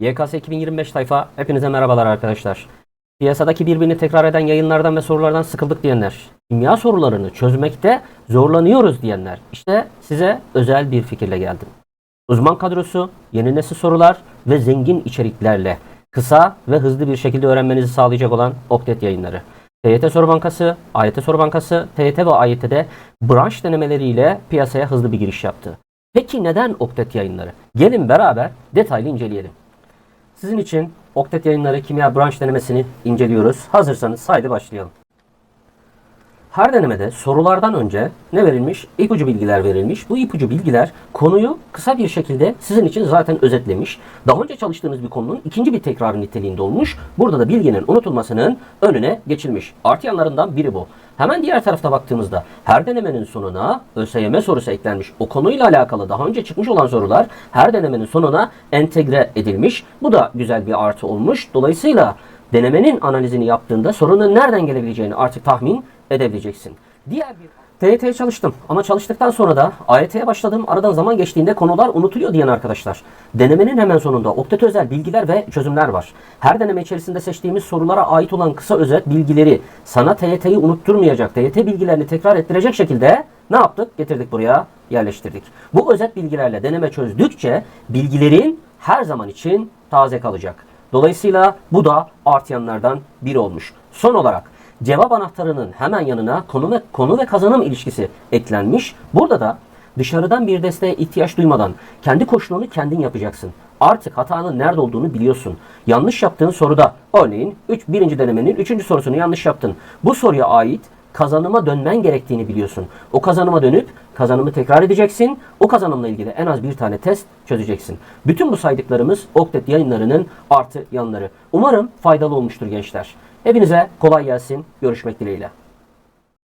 YKS 2025 sayfa hepinize merhabalar arkadaşlar. Piyasadaki birbirini tekrar eden yayınlardan ve sorulardan sıkıldık diyenler, kimya sorularını çözmekte zorlanıyoruz diyenler, işte size özel bir fikirle geldim. Uzman kadrosu, yeni nesil sorular ve zengin içeriklerle kısa ve hızlı bir şekilde öğrenmenizi sağlayacak olan Oktet yayınları. TYT Soru Bankası, AYT Soru Bankası, TYT ve AYT'de branş denemeleriyle piyasaya hızlı bir giriş yaptı. Peki neden Oktet yayınları? Gelin beraber detaylı inceleyelim. Sizin için Oktet yayınları kimya branş denemesini inceliyoruz. Hazırsanız haydi başlayalım. Her denemede sorulardan önce ne verilmiş? İpucu bilgiler verilmiş. Bu ipucu bilgiler konuyu kısa bir şekilde sizin için zaten özetlemiş. Daha önce çalıştığınız bir konunun ikinci bir tekrarı niteliğinde olmuş. Burada da bilginin unutulmasının önüne geçilmiş. Artı yanlarından biri bu. Hemen diğer tarafta baktığımızda her denemenin sonuna ÖSYM sorusu eklenmiş. O konuyla alakalı daha önce çıkmış olan sorular her denemenin sonuna entegre edilmiş. Bu da güzel bir artı olmuş. Dolayısıyla denemenin analizini yaptığında sorunun nereden gelebileceğini artık tahmin edebileceksin. Diğer bir TYT'ye çalıştım ama çalıştıktan sonra da AYT'ye başladım. Aradan zaman geçtiğinde konular unutuluyor diyen arkadaşlar. Denemenin hemen sonunda oktet özel bilgiler ve çözümler var. Her deneme içerisinde seçtiğimiz sorulara ait olan kısa özet bilgileri sana TYT'yi unutturmayacak, TYT bilgilerini tekrar ettirecek şekilde ne yaptık? Getirdik buraya, yerleştirdik. Bu özet bilgilerle deneme çözdükçe bilgilerin her zaman için taze kalacak. Dolayısıyla bu da artıyanlardan biri olmuş. Son olarak cevap anahtarının hemen yanına konu ve konu ve kazanım ilişkisi eklenmiş. Burada da dışarıdan bir desteğe ihtiyaç duymadan kendi koşulunu kendin yapacaksın. Artık hatanın nerede olduğunu biliyorsun. Yanlış yaptığın soruda örneğin 3 birinci denemenin 3. sorusunu yanlış yaptın. Bu soruya ait kazanıma dönmen gerektiğini biliyorsun. O kazanıma dönüp kazanımı tekrar edeceksin. O kazanımla ilgili en az bir tane test çözeceksin. Bütün bu saydıklarımız Oktet yayınlarının artı yanları. Umarım faydalı olmuştur gençler. Hepinize kolay gelsin. Görüşmek dileğiyle.